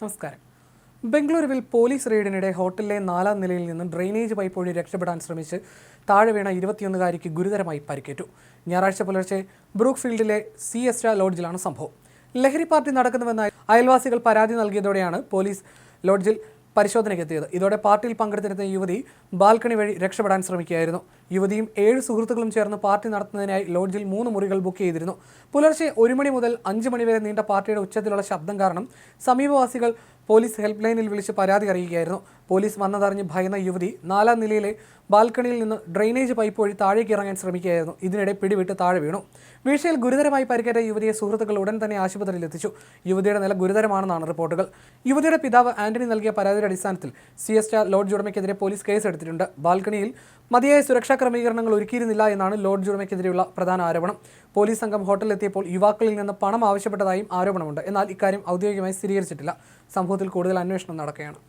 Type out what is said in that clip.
നമസ്കാരം. ബംഗളൂരുവിൽ പോലീസ് റെയ്ഡിനിടെ ഹോട്ടലിലെ നാലാം നിലയിൽ നിന്ന് ഡ്രെയിനേജ് പൈപ്പ് വഴി രക്ഷപ്പെടാൻ ശ്രമിച്ച് താഴെ വീണ ഇരുപത്തിയൊന്നുകാരിക്ക് ഗുരുതരമായി പരിക്കേറ്റു. ഞായറാഴ്ച പുലർച്ചെ ബ്രൂക്ക് ഫീൽഡിലെ സി എസ്റ്റ ലോഡ്ജിലാണ് സംഭവം. ലഹരി പാർട്ടി നടക്കുന്നുവെന്ന് അയൽവാസികൾ പരാതി നൽകിയതോടെയാണ് പോലീസ് ലോഡ്ജിൽ പരിശോധനയ്ക്കെത്തിയത് ഇതോടെ പാർട്ടിയിൽ പങ്കെടുത്തിരുന്ന യുവതി ബാൽക്കണി വഴി രക്ഷപ്പെടാൻ ശ്രമിക്കുകയായിരുന്നു. യുവതിയും ഏഴ് സുഹൃത്തുക്കളും ചേർന്ന് പാർട്ടി നടത്തുന്നതിനായി ലോഡ്ജിൽ മൂന്ന് മുറികൾ ബുക്ക് ചെയ്തിരുന്നു. പുലർച്ചെ ഒരു മണി മുതൽ അഞ്ച് മണി വരെ നീണ്ട പാർട്ടിയുടെ ഉച്ചത്തിലുള്ള ശബ്ദം കാരണം സമീപവാസികൾ പോലീസ് ഹെൽപ്പ് ലൈനിൽ വിളിച്ച് പരാതി അറിയിക്കുകയായിരുന്നു. പോലീസ് വന്നതറിഞ്ഞ് ഭയന്ന യുവതി നാലാം നിലയിലെ ബാൽക്കണിയിൽ നിന്ന് ഡ്രെയിനേജ് പൈപ്പ് വഴി താഴേക്ക് ഇറങ്ങാൻ ശ്രമിക്കുകയായിരുന്നു. ഇതിനിടെ പിടിവിട്ട് താഴെ വീണു. വീഴ്ചയിൽ ഗുരുതരമായി പരിക്കേറ്റ യുവതിയെ സുഹൃത്തുക്കൾ ഉടൻ തന്നെ ആശുപത്രിയിൽ എത്തിച്ചു. യുവതിയുടെ നില ഗുരുതരമാണെന്നാണ് റിപ്പോർട്ടുകൾ. യുവതിയുടെ പിതാവ് ആന്റണി നൽകിയ പരാതിയുടെ അടിസ്ഥാനത്തിൽ സി എസ് ടാ ലോഡ്ജ് ഉടമയ്ക്കെതിരെ പോലീസ് കേസെടുത്തിട്ടുണ്ട്. ബാൽക്കണിയിൽ മതിയായ സുരക്ഷാ ക്രമീകരണങ്ങൾ ഒരുക്കിയിരുന്നില്ല എന്നാണ് ലോഡ്ജ് ഉടമയ്ക്കെതിരെയുള്ള പ്രധാന ആരോപണം. പോലീസ് സംഘം ഹോട്ടലിലെത്തിയപ്പോൾ യുവാക്കളിൽ നിന്ന് പണം ആവശ്യപ്പെട്ടതായും ആരോപണമുണ്ട്. എന്നാൽ ഇക്കാര്യം ഔദ്യോഗികമായി സ്ഥിരീകരിച്ചിട്ടില്ല. സംഭവത്തിൽ കൂടുതൽ അന്വേഷണം നടക്കുകയാണ്